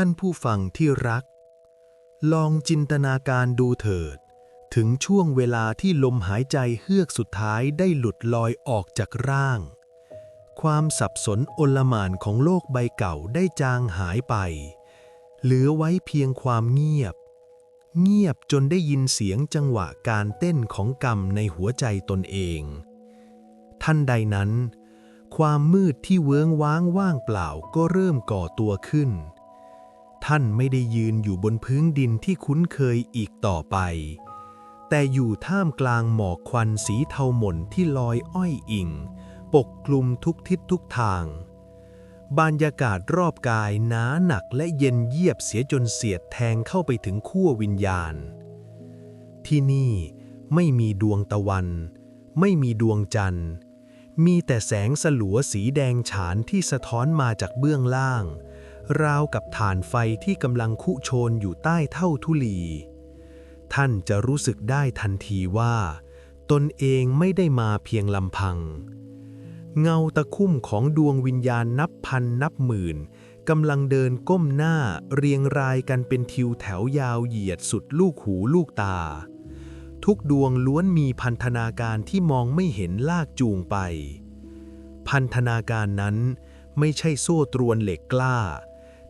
ท่านผู้ฟังที่รัก ลองจินตนาการดูเถิด ถึงช่วงเวลาที่ลมหายใจเฮือกสุดท้ายได้หลุดลอยออกจากร่าง ความสับสนโอลหม่านของโลกใบเก่าได้จางหายไป เหลือไว้เพียงความเงียบ เงียบจนได้ยินเสียงจังหวะการเต้นของกรรมในหัวใจตนเอง ท่านใดนั้นความมืดที่เวิ้งว้างว่างเปล่าก็เริ่มก่อตัวขึ้น ท่านไม่ได้ยืนอยู่บนพื้นดินที่คุ้นเคยอีกต่อไป แต่อยู่ท่ามกลางหมอกควันสีเทาหม่นที่ลอยอ้อยอิ่ง ปกคลุมทุกทิศทุกทาง บรรยากาศรอบกายหนาหนักและเย็นเยียบเสียจนเสียดแทงเข้าไปถึงขั้ววิญญาณ ที่นี่ไม่มีดวงตะวัน ไม่มีดวงจันทร์ มีแต่แสงสลัวสีแดงฉานที่สะท้อนมาจากเบื้องล่าง ราวกับฐานไฟที่กำลังคุโชนอยู่ใต้เท่าทุลี ท่านจะรู้สึกได้ทันทีว่า ตนเองไม่ได้มาเพียงลำพัง เงาตะคุ่มของดวงวิญญาณนับพันนับหมื่นกำลังเดินก้มหน้าเรียงรายกันเป็นทิวแถวยาวเหยียดสุดลูกหูลูกตา ทุกดวงล้วนมีพันธนาการที่มองไม่เห็นลากจูงไป พันธนาการนั้นไม่ใช่โซ่ตรวนเหล็กกล้า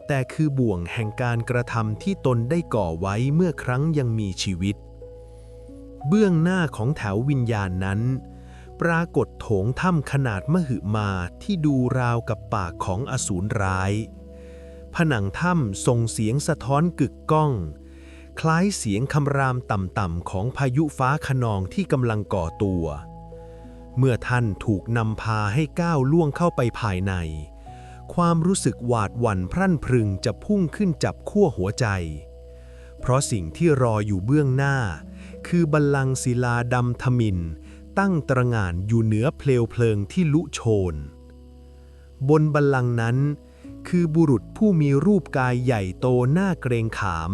แต่คือบ่วงแห่งการกระทำที่ตนได้ก่อไว้เมื่อครั้งยังมีชีวิต เบื้องหน้าของแถววิญญาณนั้น ปรากฏโถงถ้ำขนาดมหึมาที่ดูราวกับปากของอสูรร้าย ผนังถ้ำส่งเสียงสะท้อนกึกก้อง คล้ายเสียงคำรามต่ำๆของพายุฟ้าขนองที่กำลังก่อตัว เมื่อท่านถูกนำพาให้ก้าวล่วงเข้าไปภายใน ความรู้สึกหวาดหวั่นพรั่นพรึงจะพุ่งขึ้นจับขั้วหัวใจ เพราะสิ่งที่รออยู่เบื้องหน้า คือบัลลังก์ศิลาดำทมิน ตั้งตระหง่านอยู่เหนือเพลวเพลิงที่ลุโชน บนบัลลังก์นั้น คือบุรุษผู้มีรูปกายใหญ่โตหน้าเกรงขาม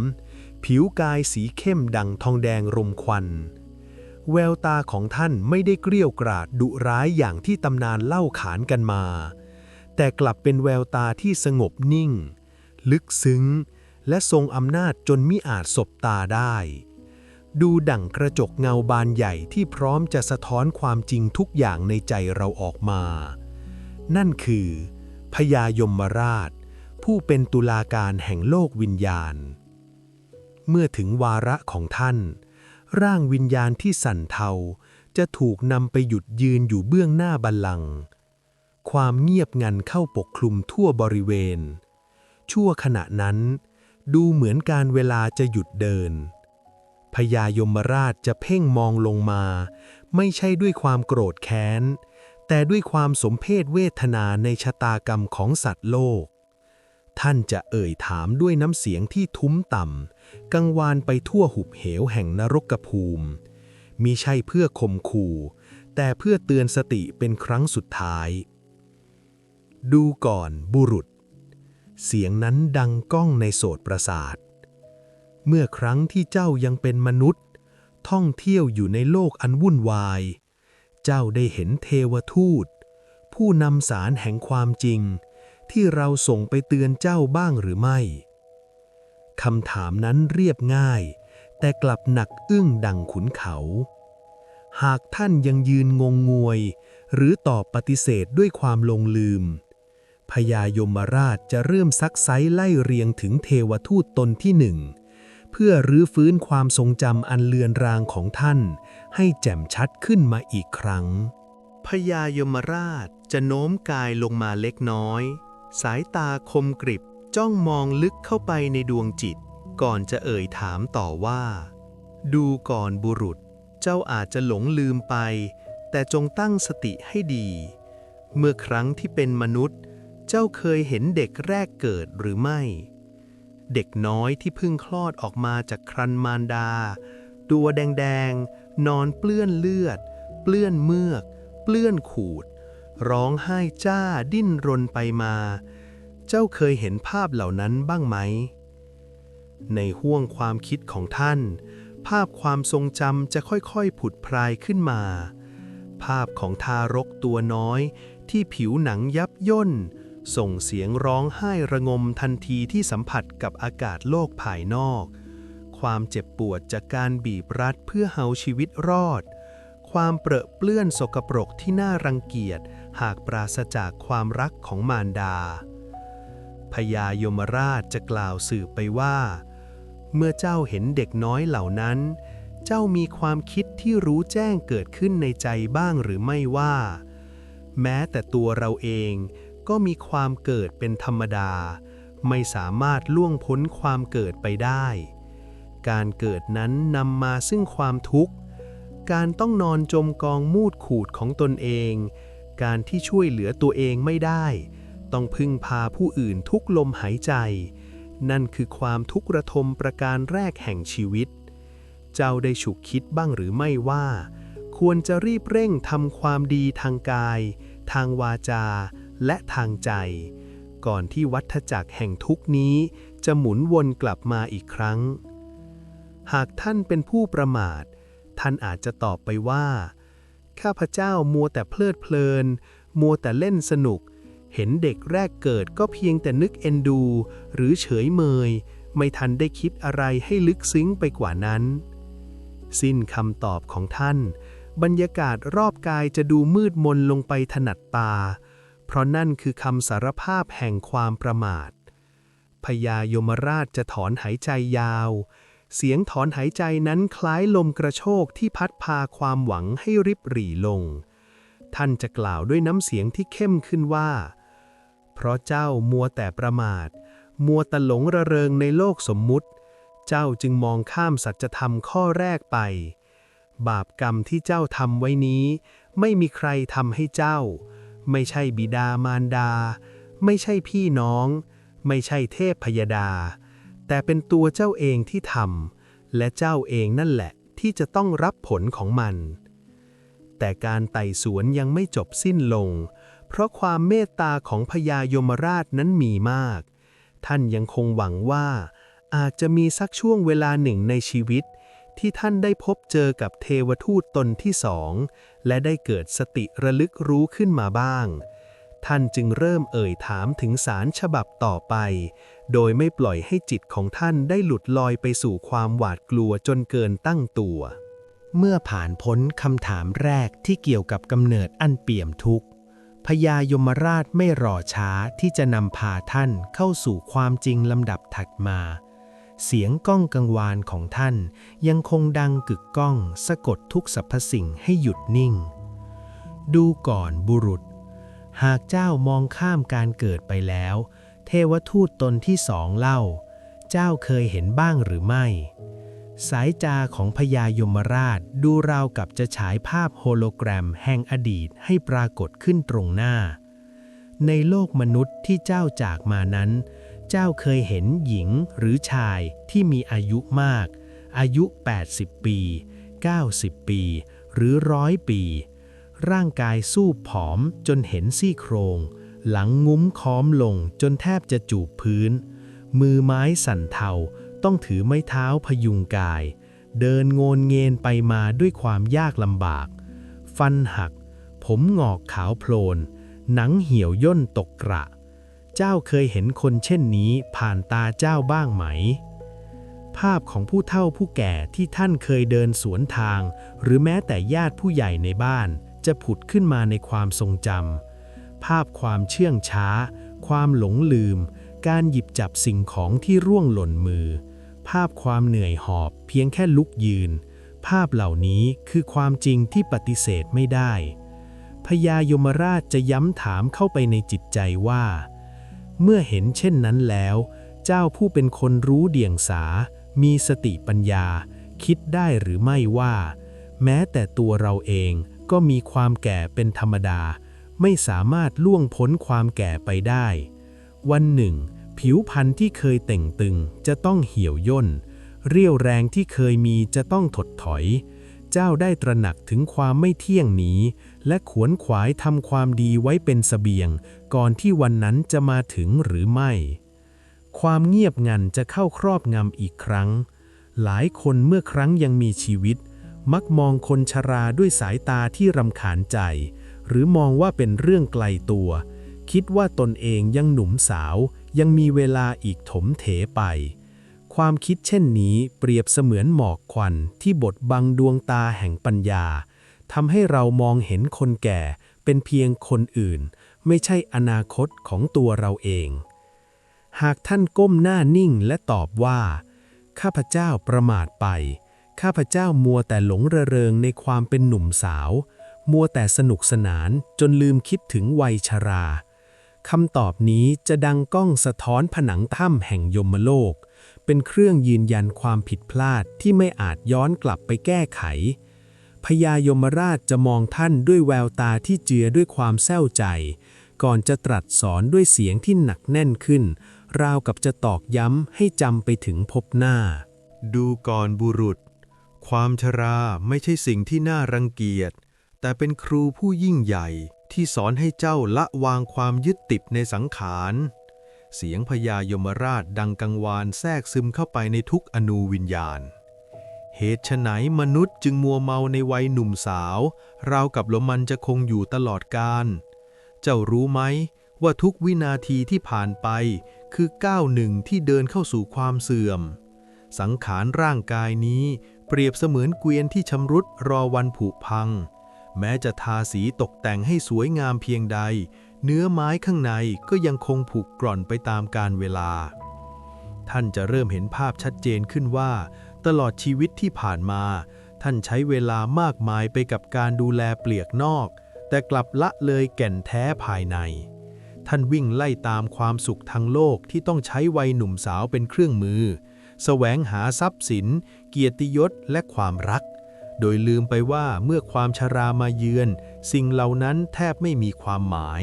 ผิวกายสีเข้มดังทองแดงรมควันแววตาของท่านไม่ได้เกรี้ยวกราดดุร้ายอย่างที่ตำนานเล่าขานกันมา แต่กลับเป็นแววตาที่สงบนิ่ง ลึกซึ้ง และทรงอำนาจจนมิอาจสบตาได้ ดูดั่งกระจกเงาบานใหญ่ที่พร้อมจะสะท้อนความจริงทุกอย่างในใจเราออกมา นั่นคือพญายมราช ผู้เป็นตุลาการแห่งโลกวิญญาณ เมื่อถึงวาระของท่าน ร่างวิญญาณที่สั่นเทาจะถูกนำไปหยุดยืนอยู่เบื้องหน้าบัลลังก์ ความเงียบงันเข้าปกคลุมทั่วบริเวณ ชั่วขณะนั้น ดูเหมือนการเวลาจะหยุดเดินพญายมราชจะเพ่งมองลงมา ไม่ใช่ด้วยความโกรธแค้น แต่ด้วยความสมเพศเวทนาในชะตากรรมของสัตว์โลก ท่านจะเอ่ยถามด้วยน้ำเสียงที่ทุ้มต่ำ กังวานไปทั่วหุบเหวแห่งนรกภูมิ มิใช่เพื่อข่มขู่ แต่เพื่อเตือนสติเป็นครั้งสุดท้าย ดูก่อนบุรุษ เสียงนั้นดังก้องในโสตประสาท เมื่อครั้งที่เจ้ายังเป็นมนุษย์ ท่องเที่ยวอยู่ในโลกอันวุ่นวาย เจ้าได้เห็นเทวทูต ผู้นำสารแห่งความจริง ที่เราส่งไปเตือนเจ้าบ้างหรือไม่คำถามนั้นเรียบง่าย แต่กลับหนักอึ้งดังขุนเขา หากท่านยังยืนงงงวย หรือตอบปฏิเสธด้วยความลงลืม พญายมราชจะเริ่มซักไซไล่เรียงถึงเทวทูตตนที่หนึ่ง เพื่อรื้อฟื้นความทรงจำอันเลือนรางของท่าน ให้แจ่มชัดขึ้นมาอีกครั้ง พญายมราชจะโน้มกายลงมาเล็กน้อย สายตาคมกริบจ้องมองลึกเข้าไปในดวงจิต ก่อนจะเอ่ยถามต่อว่า ดูก่อนบุรุษ เจ้าอาจจะหลงลืมไป แต่จงตั้งสติให้ดี เมื่อครั้งที่เป็นมนุษย์ เจ้าเคยเห็นเด็กแรกเกิดหรือไม่ เด็กน้อยที่เพิ่งคลอดออกมาจากครันมารดา ตัวแดงๆ นอนเปลื้อนเลือด เปลื้อนเมือก เปลื้อนขูด ร้องไห้จ้าดิ้นรนไปมา เจ้าเคยเห็นภาพเหล่านั้นบ้างไหม ในห้วงความคิดของท่าน ภาพความทรงจำจะค่อยๆผุดพรายขึ้นมา ภาพของทารกตัวน้อยที่ผิวหนังยับย่น ส่งเสียงร้องไห้ระงมทันทีที่สัมผัสกับอากาศโลกภายนอก ความเจ็บปวดจากการบีบรัดเพื่อเฮาชีวิตรอด ความเปรอะเปื้อนสกปรกที่น่ารังเกียจ หากปราศจากความรักของมารดา พญายมราชจะกล่าวสืบไปว่า เมื่อเจ้าเห็นเด็กน้อยเหล่านั้น เจ้ามีความคิดที่รู้แจ้งเกิดขึ้นในใจบ้างหรือไม่ว่า แม้แต่ตัวเราเอง ก็มีความเกิดเป็นธรรมดา ไม่สามารถล่วงพ้นความเกิดไปได้ การเกิดนั้นนำมาซึ่งความทุกข์ การต้องนอนจมกองมูดขูดของตนเอง การที่ช่วยเหลือตัวเองไม่ได้ ต้องพึ่งพาผู้อื่นทุกลมหายใจ นั่นคือความทุกข์ระทมประการแรกแห่งชีวิต เจ้าได้ฉุกคิดบ้างหรือไม่ว่า ควรจะรีบเร่งทำความดีทางกาย ทางวาจา และทางใจ ก่อนที่วัฏจักรแห่งทุกนี้จะหมุนวนกลับมาอีกครั้ง หากท่านเป็นผู้ประมาท ท่านอาจจะตอบไปว่า ข้าพเจ้ามัวแต่เพลิดเพลิน มัวแต่เล่นสนุก เห็นเด็กแรกเกิดก็เพียงแต่นึกเอ็นดู หรือเฉยเมย ไม่ทันได้คิดอะไรให้ลึกซึ้งไปกว่านั้น สิ้นคำตอบของท่านบรรยากาศรอบกายจะดูมืดมนลงไปถนัดตา เพราะนั่นคือคำสารภาพแห่งความประมาทพญายมราชจะถอนหายใจยาว เสียงถอนหายใจนั้นคล้ายลมกระโชกที่พัดพาความหวังให้ริบหรี่ลง ท่านจะกล่าวด้วยน้ำเสียงที่เข้มขึ้นว่า เพราะเจ้ามัวแต่ประมาท มัวต่หลงระเริงในโลกสมมุติ เจ้าจึงมองข้ามสัจธรรมข้อแรกไป บาปกรรมที่เจ้าทำไว้นี้ ไม่มีใครทำให้เจ้า ไม่ใช่บิดามารดา ไม่ใช่พี่น้อง ไม่ใช่เทพพยดา แต่เป็นตัวเจ้าเองที่ทำและเจ้าเองนั่นแหละที่จะต้องรับผลของมัน แต่การไต่สวนยังไม่จบสิ้นลง เพราะความเมตตาของพญายมราชนั้นมีมาก ท่านยังคงหวังว่าอาจจะมีสักช่วงเวลาหนึ่งในชีวิต ที่ท่านได้พบเจอกับเทวทูตตนที่สอง และได้เกิดสติระลึกรู้ขึ้นมาบ้าง ท่านจึงเริ่มเอ่ยถามถึงสารฉบับต่อไป โดยไม่ปล่อยให้จิตของท่านได้หลุดลอยไปสู่ความหวาดกลัวจนเกินตั้งตัว เมื่อผ่านพ้นคำถามแรกที่เกี่ยวกับกำเนิดอันเปี่ยมทุกข์พญายมราชไม่รอช้าที่จะนำพาท่านเข้าสู่ความจริงลำดับถัดมา เสียงก้องกังวานของท่านยังคงดังกึกก้องสะกดทุกสรรพสิ่งให้หยุดนิ่ง ดูก่อนบุรุษ หากเจ้ามองข้ามการเกิดไปแล้ว เทวทูตตนที่สองเล่า เจ้าเคยเห็นบ้างหรือไม่ สายจาของพญายมราชดูราวกับจะฉายภาพโฮโลแกรมแห่งอดีตให้ปรากฏขึ้นตรงหน้า ในโลกมนุษย์ที่เจ้าจากมานั้น เจ้าเคยเห็นหญิงหรือชายที่มีอายุมาก อายุ 80 ปี 90 ปี หรือร้อยปี ร่างกายสู้ผอมจนเห็นซี่โครง หลังงุ้มค้อมลงจนแทบจะจูบพื้น มือไม้สั่นเทาต้องถือไม้เท้าพยุงกาย เดินโงนเงนไปมาด้วยความยากลำบาก ฟันหัก ผมงอกขาวโพลน หนังเหี่ยวย่นตกกระ เจ้าเคยเห็นคนเช่นนี้ผ่านตาเจ้าบ้างไหม ภาพของผู้เฒ่าผู้แก่ที่ท่านเคยเดินสวนทาง หรือแม้แต่ญาติผู้ใหญ่ในบ้าน จะผุดขึ้นมาในความทรงจำภาพความเชื่องช้า ความหลงลืม การหยิบจับสิ่งของที่ร่วงหล่นมือ ภาพความเหนื่อยหอบเพียงแค่ลุกยืน ภาพเหล่านี้คือความจริงที่ปฏิเสธไม่ได้พญายมราชจะย้ำถามเข้าไปในจิตใจว่า เมื่อเห็นเช่นนั้นแล้ว เจ้าผู้เป็นคนรู้เดียงสา มีสติปัญญา คิดได้หรือไม่ว่า แม้แต่ตัวเราเองก็มีความแก่เป็นธรรมดา ไม่สามารถล่วงพ้นความแก่ไปได้ วันหนึ่ง ผิวพรรณที่เคยเต่งตึงจะต้องเหี่ยวย่น เรี่ยวแรงที่เคยมีจะต้องถดถอย เจ้าได้ตระหนักถึงความไม่เที่ยงนี้ และขวนขวายทำความดีไว้เป็นสเสบียง ก่อนที่วันนั้นจะมาถึงหรือไม่ ความเงียบงันจะเข้าครอบงำอีกครั้ง หลายคนเมื่อครั้งยังมีชีวิต มักมองคนชราด้วยสายตาที่รำคาญใจ หรือมองว่าเป็นเรื่องไกลตัว คิดว่าตนเองยังหนุ่มสาว ยังมีเวลาอีกถมเถไปความคิดเช่นนี้เปรียบเสมือนหมอกควันที่บดบังดวงตาแห่งปัญญา ทำให้เรามองเห็นคนแก่เป็นเพียงคนอื่น ไม่ใช่อนาคตของตัวเราเอง หากท่านก้มหน้านิ่งและตอบว่า ข้าพเจ้าประมาทไป ข้าพเจ้ามัวแต่หลงระเริงในความเป็นหนุ่มสาว มัวแต่สนุกสนานจนลืมคิดถึงวัยชราคำตอบนี้จะดังก้องสะท้อนผนังถ้ำแห่งยมโลก เป็นเครื่องยืนยันความผิดพลาดที่ไม่อาจย้อนกลับไปแก้ไข พญายมราชจะมองท่านด้วยแววตาที่เจือด้วยความแซวใจ ก่อนจะตรัสสอนด้วยเสียงที่หนักแน่นขึ้น ราวกับจะตอกย้ำให้จำไปถึงพบหน้า ดูก่อนบุรุษ ความชราไม่ใช่สิ่งที่น่ารังเกียจ แต่เป็นครูผู้ยิ่งใหญ่ที่สอนให้เจ้าละวางความยึดติดในสังขาร เสียงพญายมราชดังกังวานแทรกซึมเข้าไปในทุกอนูวิญญาณ เหตุไฉนมนุษย์จึงมัวเมาในวัยหนุ่มสาว ราวกับลมมันจะคงอยู่ตลอดกาลเจ้ารู้ไหมว่าทุกวินาทีที่ผ่านไป คือก้าวหนึ่งที่เดินเข้าสู่ความเสื่อม สังขารร่างกายนี้เปรียบเสมือนเกวียนที่ชำรุดรอวันผุพัง แม้จะทาสีตกแต่งให้สวยงามเพียงใด เนื้อไม้ข้างในก็ยังคงผุกร่อนไปตามกาลเวลา ท่านจะเริ่มเห็นภาพชัดเจนขึ้นว่า ตลอดชีวิตที่ผ่านมา ท่านใช้เวลามากมายไปกับการดูแลเปลือกนอก แต่กลับละเลยแก่นแท้ภายใน ท่านวิ่งไล่ตามความสุขทางโลกที่ต้องใช้วัยหนุ่มสาวเป็นเครื่องมือ แสวงหาทรัพย์สิน เกียรติยศและความรัก โดยลืมไปว่าเมื่อความชรามาเยือน สิ่งเหล่านั้นแทบไม่มีความหมาย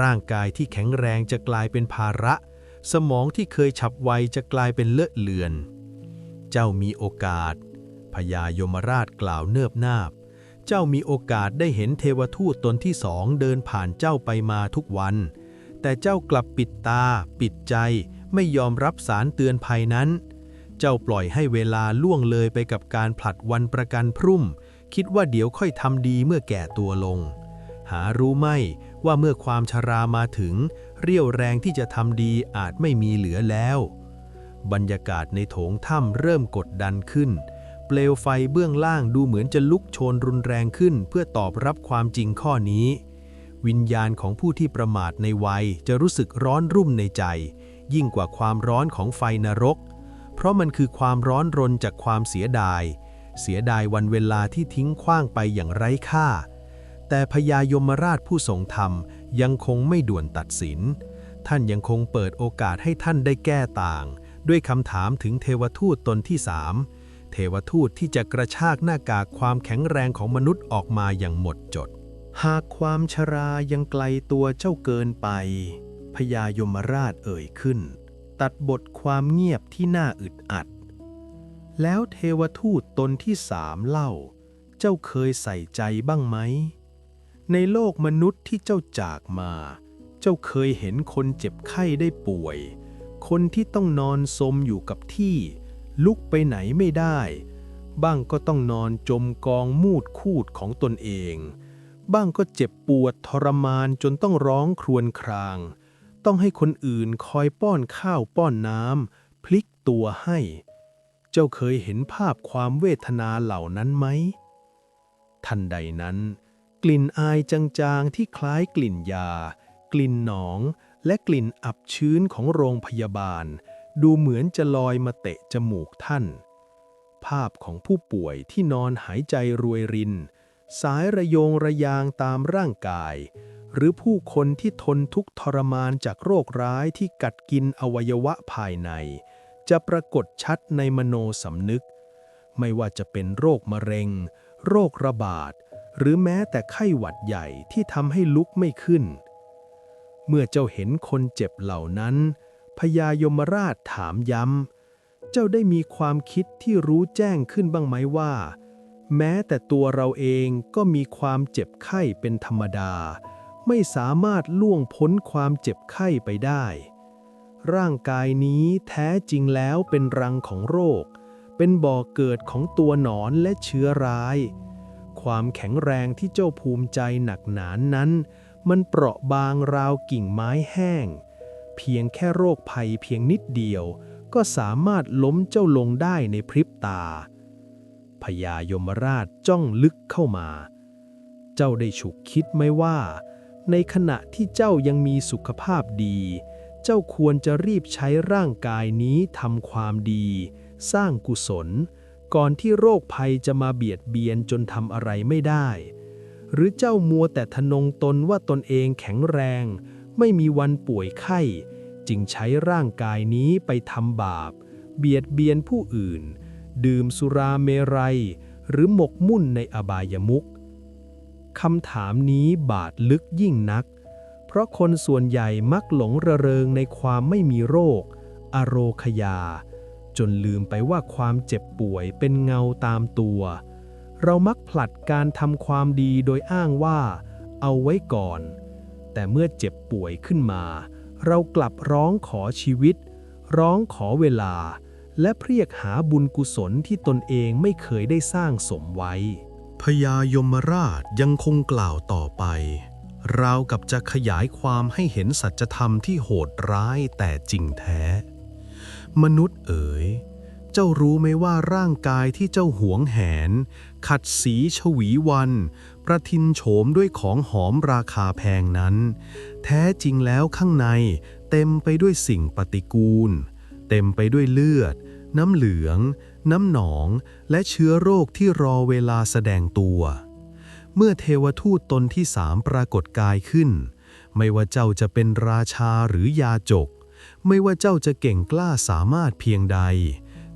ร่างกายที่แข็งแรงจะกลายเป็นภาระ สมองที่เคยฉับไวจะกลายเป็นเลอะเลือน เจ้ามีโอกาส พญายมราชกล่าวเนิบนาบ เจ้ามีโอกาสได้เห็นเทวทูตตนที่สองเดินผ่านเจ้าไปมาทุกวัน แต่เจ้ากลับปิดตา ปิดใจ ไม่ยอมรับสารเตือนภัยนั้น เจ้าปล่อยให้เวลาล่วงเลยไปกับการผลัดวันประกันพรุ่ม คิดว่าเดี๋ยวค่อยทำดีเมื่อแก่ตัวลง หารู้ไหมว่าเมื่อความชรามาถึง เรี่ยวแรงที่จะทำดีอาจไม่มีเหลือแล้ว บรรยากาศในโถงถ้ำเริ่มกดดันขึ้น เปลวไฟเบื้องล่างดูเหมือนจะลุกโชนรุนแรงขึ้น เพื่อตอบรับความจริงข้อนี้ วิญญาณของผู้ที่ประมาทในวัยจะรู้สึกร้อนรุ่มในใจ ยิ่งกว่าความร้อนของไฟนรก เพราะมันคือความร้อนรนจากความเสียดาย เสียดายวันเวลาที่ทิ้งขว้างไปอย่างไร้ค่า แต่พญายมราชผู้ทรงธรรมยังคงไม่ด่วนตัดสินท่านยังคงเปิดโอกาสให้ท่านได้แก้ต่าง ด้วยคำถามถึงเทวทูตตนที่สามเทวทูตที่จะกระชากหน้ากากความแข็งแรงของมนุษย์ออกมาอย่างหมดจด หากความชรายังไกลตัวเจ้าเกินไปพญายมราชเอ่ยขึ้น ตัดบทความเงียบที่น่าอึดอัด แล้วเทวทูตตนที่สามเล่า เจ้าเคยใส่ใจบ้างไหม ในโลกมนุษย์ที่เจ้าจากมา เจ้าเคยเห็นคนเจ็บไข้ได้ป่วย คนที่ต้องนอนสมอยู่กับที่ ลุกไปไหนไม่ได้ บ้างก็ต้องนอนจมกองมูดคูดของตนเอง บ้างก็เจ็บปวดทรมานจนต้องร้องครวญคราง ต้องให้คนอื่นคอยป้อนข้าวป้อนน้ำพลิกตัวให้ เจ้าเคยเห็นภาพความเวทนาเหล่านั้นไหม ทันใดนั้น กลิ่นอายจางๆที่คล้ายกลิ่นยา กลิ่นหนอง และกลิ่นอับชื้นของโรงพยาบาล ดูเหมือนจะลอยมาเตะจมูกท่าน ภาพของผู้ป่วยที่นอนหายใจรวยริน สายระโยงระยางตามร่างกาย หรือผู้คนที่ทนทุกทรมานจากโรคร้ายที่กัดกินอวัยวะภายใน จะปรากฏชัดในมโนสำนึก ไม่ว่าจะเป็นโรคมะเร็ง โรคระบาด หรือแม้แต่ไข้หวัดใหญ่ที่ทำให้ลุกไม่ขึ้น เมื่อเจ้าเห็นคนเจ็บเหล่านั้น พญายมราชถามย้ำ เจ้าได้มีความคิดที่รู้แจ้งขึ้นบ้างไหมว่า แม้แต่ตัวเราเองก็มีความเจ็บไข้เป็นธรรมดา ไม่สามารถล่วงพ้นความเจ็บไข้ไปได้ ร่างกายนี้แท้จริงแล้วเป็นรังของโรค เป็นบ่อเกิดของตัวหนอนและเชื้อร้าย ความแข็งแรงที่เจ้าภูมิใจหนักหนานนั้น มันเปราะบางราวกิ่งไม้แห้ง เพียงแค่โรคภัยเพียงนิดเดียว ก็สามารถล้มเจ้าลงได้ในพริบตาพญายมราชจ้องลึกเข้ามา เจ้าได้ฉุกคิดไหมว่า ในขณะที่เจ้ายังมีสุขภาพดี เจ้าควรจะรีบใช้ร่างกายนี้ทำความดี สร้างกุศล ก่อนที่โรคภัยจะมาเบียดเบียนจนทำอะไรไม่ได้ หรือเจ้ามัวแต่ทะนงตนว่าตนเองแข็งแรง ไม่มีวันป่วยไข้ จึงใช้ร่างกายนี้ไปทำบาป เบียดเบียนผู้อื่น ดื่มสุราเมรัย หรือหมกมุ่นในอบายมุขคำถามนี้บาดลึกยิ่งนัก เพราะคนส่วนใหญ่มักหลงระเริงในความไม่มีโรค อโรคยา จนลืมไปว่าความเจ็บป่วยเป็นเงาตามตัว เรามักผลัดการทำความดีโดยอ้างว่า เอาไว้ก่อน แต่เมื่อเจ็บป่วยขึ้นมา เรากลับร้องขอชีวิต ร้องขอเวลา และเรียกหาบุญกุศลที่ตนเองไม่เคยได้สร้างสมไว้ พญายมราชยังคงกล่าวต่อไป ราวกับจะขยายความให้เห็นสัจธรรมที่โหดร้ายแต่จริงแท้ มนุษย์เอ๋ย เจ้ารู้ไหมว่าร่างกายที่เจ้าหวงแหน ขัดสีชวีวัน ประทินโฉมด้วยของหอมราคาแพงนั้น แท้จริงแล้วข้างในเต็มไปด้วยสิ่งปฏิกูล เต็มไปด้วยเลือด น้ำเหลือง น้ำหนอง และเชื้อโรคที่รอเวลาแสดงตัว เมื่อเทวทูตตนที่สามปรากฏกายขึ้น ไม่ว่าเจ้าจะเป็นราชาหรือยาจก ไม่ว่าเจ้าจะเก่งกล้าสามารถเพียงใด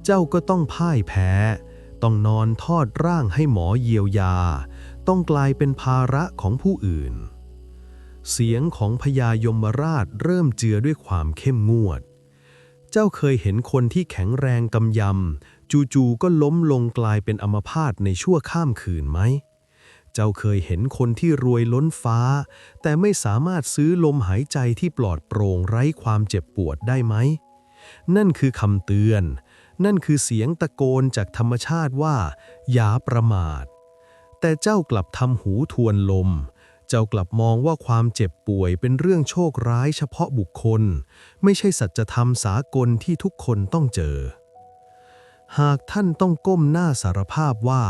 เจ้าก็ต้องพ่ายแพ้ ต้องนอนทอดร่างให้หมอเยียวยา ต้องกลายเป็นภาระของผู้อื่น เสียงของพญายมราชเริ่มเจือด้วยความเข้มงวด เจ้าเคยเห็นคนที่แข็งแรงกำยำ จู่ๆก็ล้มลงกลายเป็นอัมพาตในชั่วข้ามคืนไหม เจ้าเคยเห็นคนที่รวยล้นฟ้า แต่ไม่สามารถซื้อลมหายใจที่ปลอดโปร่งไร้ความเจ็บปวดได้ไหมนั่นคือคำเตือน นั่นคือเสียงตะโกนจากธรรมชาติว่า อย่าประมาท แต่เจ้ากลับทำหูทวนลม เจ้ากลับมองว่าความเจ็บป่วยเป็นเรื่องโชคร้ายเฉพาะบุคคล ไม่ใช่สัจธรรมสากลที่ทุกคนต้องเจอ หากท่านต้องก้มหน้าสารภาพว่า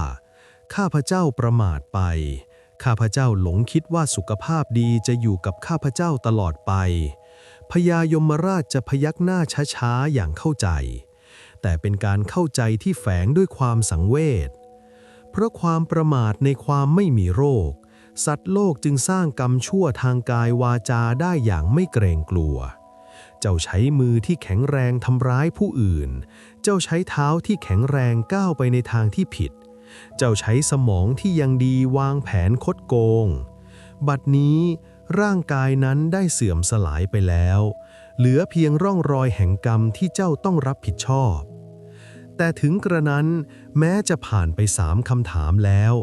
ข้าพเจ้าประมาทไป ข้าพเจ้าหลงคิดว่าสุขภาพดีจะอยู่กับข้าพเจ้าตลอดไปพญายมราชจะพยักหน้าช้าๆ อย่างเข้าใจ แต่เป็นการเข้าใจที่แฝงด้วยความสังเวช เพราะความประมาทในความไม่มีโรค สัตว์โลกจึงสร้างกรรมชั่วทางกายวาจาได้อย่างไม่เกรงกลัว เจ้าใช้มือที่แข็งแรงทำร้ายผู้อื่น เจ้าใช้เท้าที่แข็งแรงก้าวไปในทางที่ผิด เจ้าใช้สมองที่ยังดีวางแผนคดโกง บัดนี้ร่างกายนั้นได้เสื่อมสลายไปแล้ว เหลือเพียงร่องรอยแห่งกรรมที่เจ้าต้องรับผิดชอบ แต่ถึงกระนั้น แม้จะผ่านไปสามคำถามแล้ว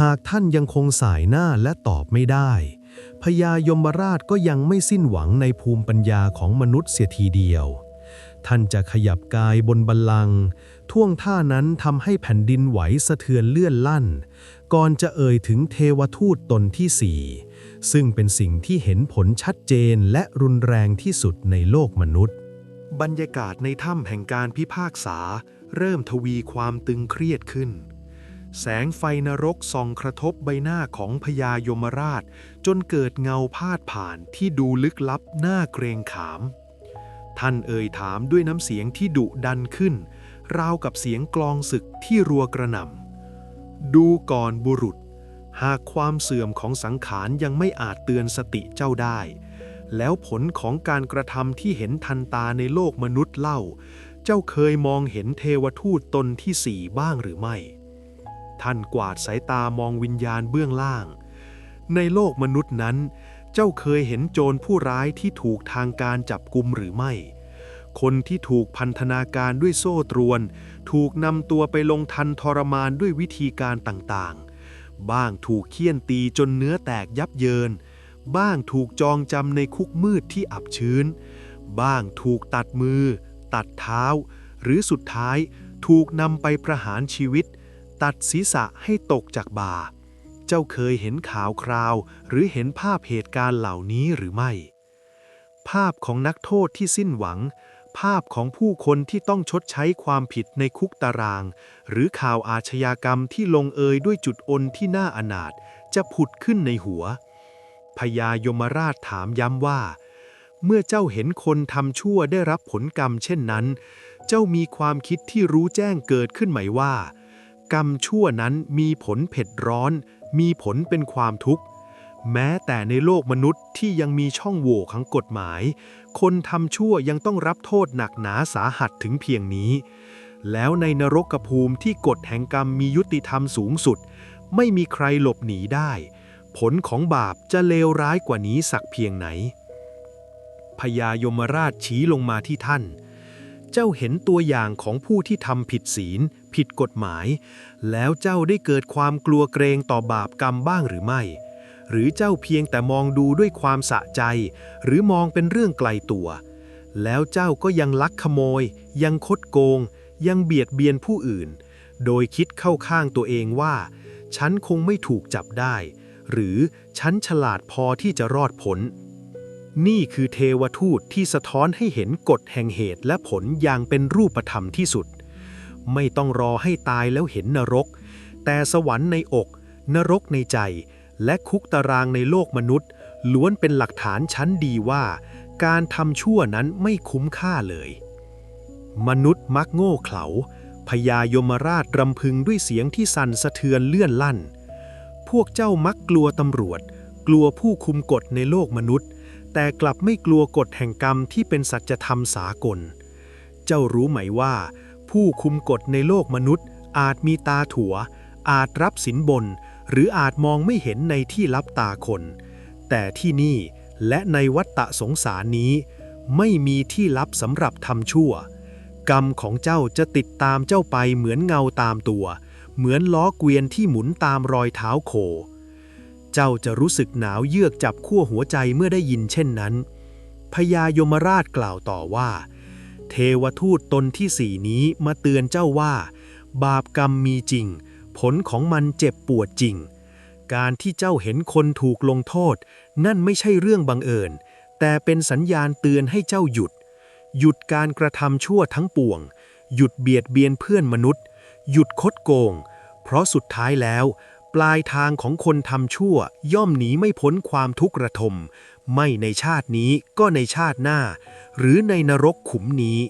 หากท่านยังคงสายหน้าและตอบไม่ได้ พญายมราชก็ยังไม่สิ้นหวังในภูมิปัญญาของมนุษย์เสียทีเดียว ท่านจะขยับกายบนบัลลังก์ท่วงท่านั้นทำให้แผ่นดินไหวสะเทือนเลื่อนลั่น ก่อนจะเอ่ยถึงเทวทูตตนที่สี่ซึ่งเป็นสิ่งที่เห็นผลชัดเจนและรุนแรงที่สุดในโลกมนุษย์ บรรยากาศในถ้ำแห่งการพิพากษา เริ่มทวีความตึงเครียดขึ้น แสงไฟนรกส่องกระทบใบหน้าของพญายมราช จนเกิดเงาพาดผ่านที่ดูลึกลับน่าเกรงขาม ท่านเอ่ยถามด้วยน้ำเสียงที่ดุดันขึ้น ราวกับเสียงกลองศึกที่รัวกระหน่ำดูก่อนบุรุษ หากความเสื่อมของสังขารยังไม่อาจเตือนสติเจ้าได้แล้วผลของการกระทำที่เห็นทันตาในโลกมนุษย์เล่า เจ้าเคยมองเห็นเทวทูตตนที่สี่บ้างหรือไม่ ท่านกวาดสายตามองวิญญาณเบื้องล่าง ในโลกมนุษย์นั้น เจ้าเคยเห็นโจรผู้ร้ายที่ถูกทางการจับกุมหรือไม่ คนที่ถูกพันธนาการด้วยโซ่ตรวน ถูกนำตัวไปลงทันทรมานด้วยวิธีการต่างๆ บ้างถูกเคี่ยนตีจนเนื้อแตกยับเยิน บ้างถูกจองจำในคุกมืดที่อับชื้น บ้างถูกตัดมือ ตัดเท้า หรือสุดท้ายถูกนำไปประหารชีวิต ตัดศีรษะให้ตกจากบ่า เจ้าเคยเห็นข่าวคราว หรือเห็นภาพเหตุการณ์เหล่านี้หรือไม่ ภาพของนักโทษที่สิ้นหวัง ภาพของผู้คนที่ต้องชดใช้ความผิดในคุกตาราง หรือข่าวอาชญากรรมที่ลงเอยด้วยจุดอนที่น่าอนาถจะผุดขึ้นในหัวพญายมราชถามย้ำว่า เมื่อเจ้าเห็นคนทำชั่วได้รับผลกรรมเช่นนั้น เจ้ามีความคิดที่รู้แจ้งเกิดขึ้นไหมว่า กรรมชั่วนั้นมีผลเผ็ดร้อน มีผลเป็นความทุกข์ แม้แต่ในโลกมนุษย์ที่ยังมีช่องโหว่ของกฎหมาย คนทำชั่วยังต้องรับโทษหนักหนาสาหัสถึงเพียงนี้ แล้วในนรกภูมิที่กฎแห่งกรรมมียุติธรรมสูงสุด ไม่มีใครหลบหนีได้ ผลของบาปจะเลวร้ายกว่านี้สักเพียงไหน พญายมราชชี้ลงมาที่ท่าน เจ้าเห็นตัวอย่างของผู้ที่ทำผิดศีล ผิดกฎหมาย แล้วเจ้าได้เกิดความกลัวเกรงต่อบาปกรรมบ้างหรือไม่ หรือเจ้าเพียงแต่มองดูด้วยความสะใจ หรือมองเป็นเรื่องไกลตัว แล้วเจ้าก็ยังลักขโมย ยังคดโกง ยังเบียดเบียนผู้อื่น โดยคิดเข้าข้างตัวเองว่า ฉันคงไม่ถูกจับได้ หรือฉันฉลาดพอที่จะรอดพ้น นี่คือเทวทูตที่สะท้อนให้เห็นกฎแห่งเหตุและผลอย่างเป็นรูปธรรมที่สุด ไม่ต้องรอให้ตายแล้วเห็นนรก แต่สวรรค์ในอก นรกในใจ และคุกตารางในโลกมนุษย์ ล้วนเป็นหลักฐานชั้นดีว่า การทำชั่วนั้นไม่คุ้มค่าเลย มนุษย์มักโง่เขลาพญายมราชรำพึงด้วยเสียงที่สั่นสะเทือนเลื่อนลั่น พวกเจ้ามักกลัวตำรวจ กลัวผู้คุมกฎในโลกมนุษย์ แต่กลับไม่กลัวกฎแห่งกรรมที่เป็นสัจธรรมสากล เจ้ารู้ไหมว่า ผู้คุมกฎในโลกมนุษย์ อาจมีตาถั่ว อาจรับสินบน หรืออาจมองไม่เห็นในที่ลับตาคน แต่ที่นี่และในวัฏฏะสงสารนี้ ไม่มีที่ลับสำหรับทำชั่ว กรรมของเจ้าจะติดตามเจ้าไปเหมือนเงาตามตัว เหมือนล้อเกวียนที่หมุนตามรอยเท้าโค เจ้าจะรู้สึกหนาวเยือกจับขั้วหัวใจเมื่อได้ยินเช่นนั้น พญายมราชกล่าวต่อว่า เทวทูตตนที่สี่นี้มาเตือนเจ้าว่า บาปกรรมมีจริง ผลของมันเจ็บปวดจริง การที่เจ้าเห็นคนถูกลงโทษ นั่นไม่ใช่เรื่องบังเอิญ แต่เป็นสัญญาณเตือนให้เจ้าหยุด หยุดการกระทำชั่วทั้งปวง หยุดเบียดเบียนเพื่อนมนุษย์ หยุดคดโกง เพราะสุดท้ายแล้ว ปลายทางของคนทำชั่วย่อมหนีไม่พ้นความทุกข์ระทม ไม่ในชาตินี้ก็ในชาติหน้า หรือในนรกขุมนี้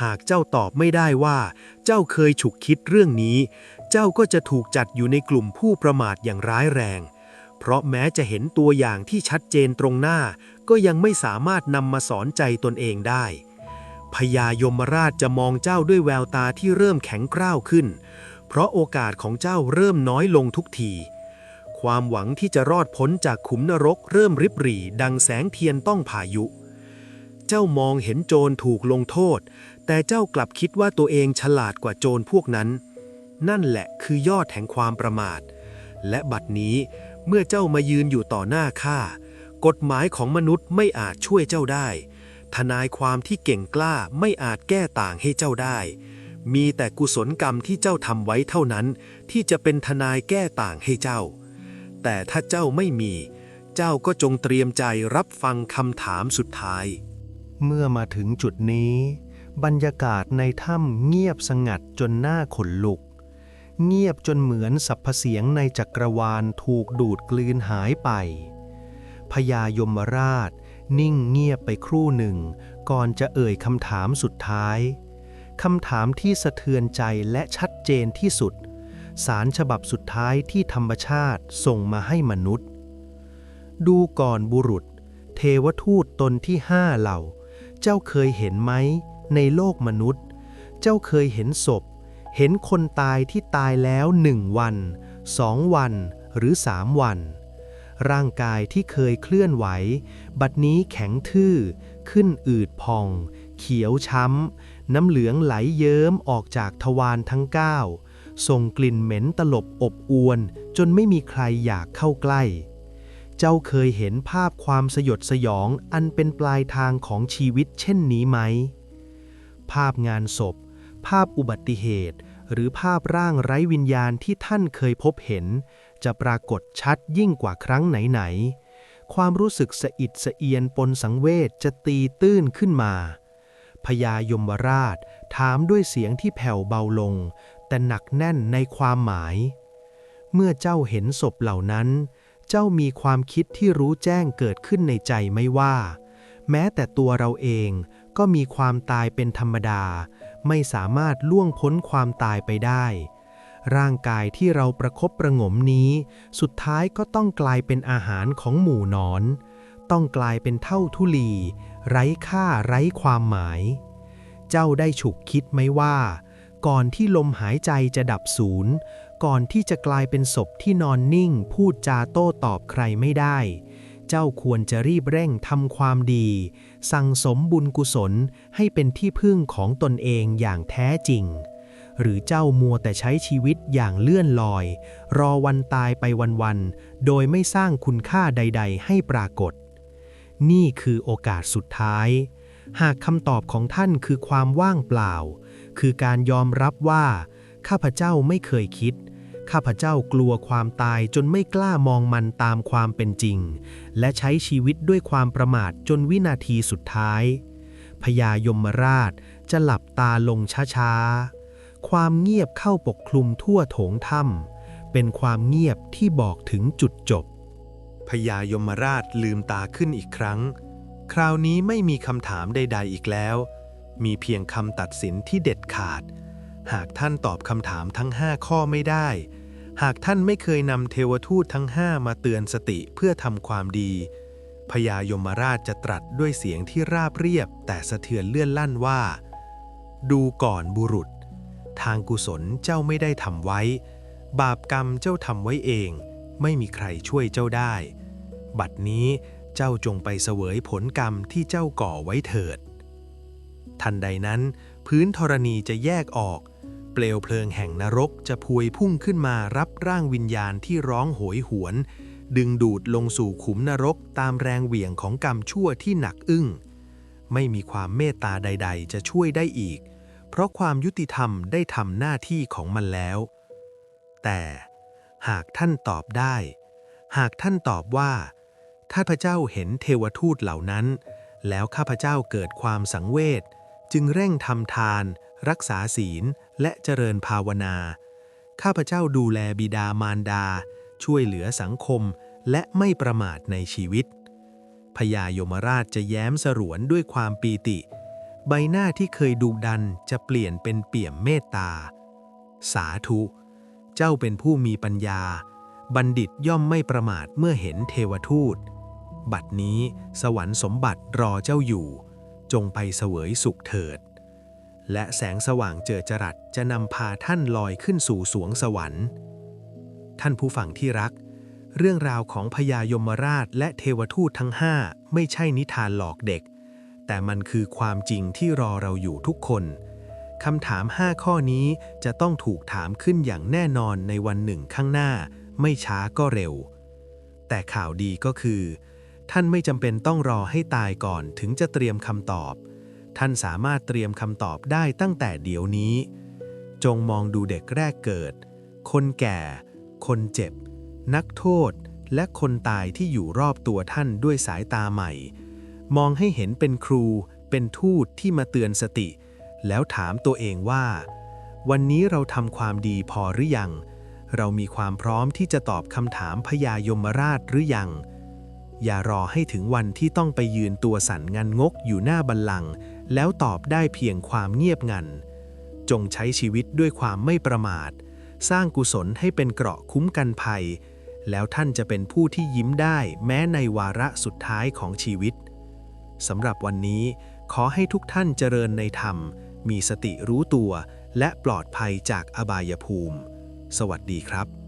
หากเจ้าตอบไม่ได้ว่า เจ้าเคยฉุกคิดเรื่องนี้ เจ้าก็จะถูกจัดอยู่ในกลุ่มผู้ประมาทอย่างร้ายแรง เพราะแม้จะเห็นตัวอย่างที่ชัดเจนตรงหน้า ก็ยังไม่สามารถนำมาสอนใจตนเองได้พญายมราชจะมองเจ้าด้วยแววตาที่เริ่มแข็งกร้าวขึ้น เพราะโอกาสของเจ้าเริ่มน้อยลงทุกที ความหวังที่จะรอดพ้นจากขุมนรกเริ่มริบหรี่ ดังแสงเทียนต้องพายุ เจ้ามองเห็นโจรถูกลงโทษ แต่เจ้ากลับคิดว่าตัวเองฉลาดกว่าโจรพวกนั้น นั่นแหละคือยอดแห่งความประมาท และบัดนี้เมื่อเจ้ามายืนอยู่ต่อหน้าข้ากฎหมายของมนุษย์ไม่อาจช่วยเจ้าได้ ทนายความที่เก่งกล้าไม่อาจแก้ต่างให้เจ้าได้ มีแต่กุศลกรรมที่เจ้าทำไว้เท่านั้น ที่จะเป็นทนายแก้ต่างให้เจ้า แต่ถ้าเจ้าไม่มี เจ้าก็จงเตรียมใจรับฟังคำถามสุดท้าย เมื่อมาถึงจุดนี้ บรรยากาศในถ้ำเงียบสงัดจนหน้าขนลุก เงียบจนเหมือนสรรพเสียงในจักรวาลถูกดูดกลืนหายไปพญายมราช นิ่งเงียบไปครู่หนึ่ง ก่อนจะเอ่ยคำถามสุดท้าย คำถามที่สะเทือนใจและชัดเจนที่สุด สารฉบับสุดท้ายที่ธรรมชาติส่งมาให้มนุษย์ ดูก่อนบุรุษ เทวทูตตนที่ห้าเหล่า เจ้าเคยเห็นไหม ในโลกมนุษย์ เจ้าเคยเห็นศพ เห็นคนตายที่ตายแล้วหนึ่งวันสองวันหรือสามวัน ร่างกายที่เคยเคลื่อนไหว บัดนี้แข็งทื่อ ขึ้นอืดพอง เขียวช้ำ น้ำเหลืองไหลเยิ้มออกจากทวารทั้งเก้าส่งกลิ่นเหม็นตลบอบอวน จนไม่มีใครอยากเข้าใกล้ เจ้าเคยเห็นภาพความสยดสยองอันเป็นปลายทางของชีวิตเช่นนี้ไหม ภาพงานศพ ภาพอุบัติเหตุ หรือภาพร่างไร้วิญญาณที่ท่านเคยพบเห็น จะปรากฏชัดยิ่งกว่าครั้งไหนๆความรู้สึกสะอิดสะเอียนปนสังเวชจะตีตื้นขึ้นมา พญายมราช ถามด้วยเสียงที่แผ่วเบาลง แต่หนักแน่นในความหมาย เมื่อเจ้าเห็นศพเหล่านั้น เจ้ามีความคิดที่รู้แจ้งเกิดขึ้นในใจไม่ว่า แม้แต่ตัวเราเองก็มีความตายเป็นธรรมดา ไม่สามารถล่วงพ้นความตายไปได้ ร่างกายที่เราประคบประงมนี้ สุดท้ายก็ต้องกลายเป็นอาหารของหมู่นอน ต้องกลายเป็นเท่าทุลี ไร้ค่าไร้ความหมาย เจ้าได้ฉุกคิดไหมว่า ก่อนที่ลมหายใจจะดับสูญก่อนที่จะกลายเป็นศพที่นอนนิ่ง พูดจาโต้ตอบใครไม่ได้ เจ้าควรจะรีบเร่งทำความดี สั่งสมบุญกุศลให้เป็นที่พึ่งของตนเองอย่างแท้จริง หรือเจ้ามัวแต่ใช้ชีวิตอย่างเลื่อนลอย รอวันตายไปวันๆโดยไม่สร้างคุณค่าใด ๆ ให้ปรากฏ นี่คือโอกาสสุดท้าย หากคำตอบของท่านคือความว่างเปล่า คือการยอมรับว่า ข้าพเจ้าไม่เคยคิด ข้าพเจ้ากลัวความตายจนไม่กล้ามองมันตามความเป็นจริง และใช้ชีวิตด้วยความประมาทจนวินาทีสุดท้ายพญายมราชจะหลับตาลงช้าๆ ความเงียบเข้าปกคลุมทั่วโถงถ้ำเป็นความเงียบที่บอกถึงจุดจบ พญายมราชลืมตาขึ้นอีกครั้ง คราวนี้ไม่มีคำถามใด ๆ อีกแล้ว มีเพียงคำตัดสินที่เด็ดขาด หากท่านตอบคำถามทั้งห้าข้อไม่ได้ หากท่านไม่เคยนำเทวทูตทั้งห้ามาเตือนสติเพื่อทำความดีพญายมราชจะตรัสด้วยเสียงที่ราบเรียบ แต่สะเทือนเลื่อนลั่นว่า ดูก่อนบุรุษ ทางกุศลเจ้าไม่ได้ทำไว้ บาปกรรมเจ้าทำไว้เอง ไม่มีใครช่วยเจ้าได้ บัดนี้เจ้าจงไปเสวยผลกรรมที่เจ้าก่อไว้เถิด ทันใดนั้น พื้นธรณีจะแยกออก เปลวเพลิงแห่งนรกจะพวยพุ่งขึ้นมารับร่างวิญญาณที่ร้องโหยหวน ดึงดูดลงสู่ขุมนรกตามแรงเหวี่ยงของกรรมชั่วที่หนักอึ้ง ไม่มีความเมตตาใด ๆ จะช่วยได้อีก เพราะความยุติธรรมได้ทำหน้าที่ของมันแล้ว แต่ หากท่านตอบได้ หากท่านตอบว่าข้าพระเจ้าเห็นเทวทูตเหล่านั้น แล้วข้าพเจ้าเกิดความสังเวช จึงเร่งทำทาน รักษาศีลและเจริญภาวนา ข้าพเจ้าดูแลบิดามารดา ช่วยเหลือสังคมและไม่ประมาทในชีวิต พญายมราชจะแย้มสรวนด้วยความปีติ ใบหน้าที่เคยดุดันจะเปลี่ยนเป็นเปี่ยมเมตตา สาธุ เจ้าเป็นผู้มีปัญญา บัณฑิตย่อมไม่ประมาทเมื่อเห็นเทวทูต บัดนี้สวรรค์สมบัติรอเจ้าอยู่ จงไปเสวยสุขเถิด และแสงสว่างเจิดจรัสจะนำพาท่านลอยขึ้นสู่สวงสวรรค์ ท่านผู้ฟังที่รัก เรื่องราวของพญายมราชและเทวทูตทั้งห้าไม่ใช่นิทานหลอกเด็ก แต่มันคือความจริงที่รอเราอยู่ทุกคน คำถาม 5 ข้อนี้จะต้องถูกถามขึ้นอย่างแน่นอนในวันหนึ่งข้างหน้า ไม่ช้าก็เร็ว แต่ข่าวดีก็คือ ท่านไม่จำเป็นต้องรอให้ตายก่อนถึงจะเตรียมคำตอบ ท่านสามารถเตรียมคำตอบได้ตั้งแต่เดี๋ยวนี้ จงมองดูเด็กแรกเกิด คนแก่ คนเจ็บ นักโทษ และคนตายที่อยู่รอบตัวท่านด้วยสายตาใหม่ มองให้เห็นเป็นครู เป็นทูตที่มาเตือนสติ แล้วถามตัวเองว่า วันนี้เราทำความดีพอหรือยัง เรามีความพร้อมที่จะตอบคำถามพญายมราชหรือยัง อย่ารอให้ถึงวันที่ต้องไปยืนตัวสั่นงันงกอยู่หน้าบัลลังก์แล้วตอบได้เพียงความเงียบงัน จงใช้ชีวิตด้วยความไม่ประมาท สร้างกุศลให้เป็นเกราะคุ้มกันภัย แล้วท่านจะเป็นผู้ที่ยิ้มได้แม้ในวาระสุดท้ายของชีวิตสำหรับวันนี้ขอให้ทุกท่านเจริญในธรรม มีสติรู้ตัว และปลอดภัยจากอบายภูมิ สวัสดีครับ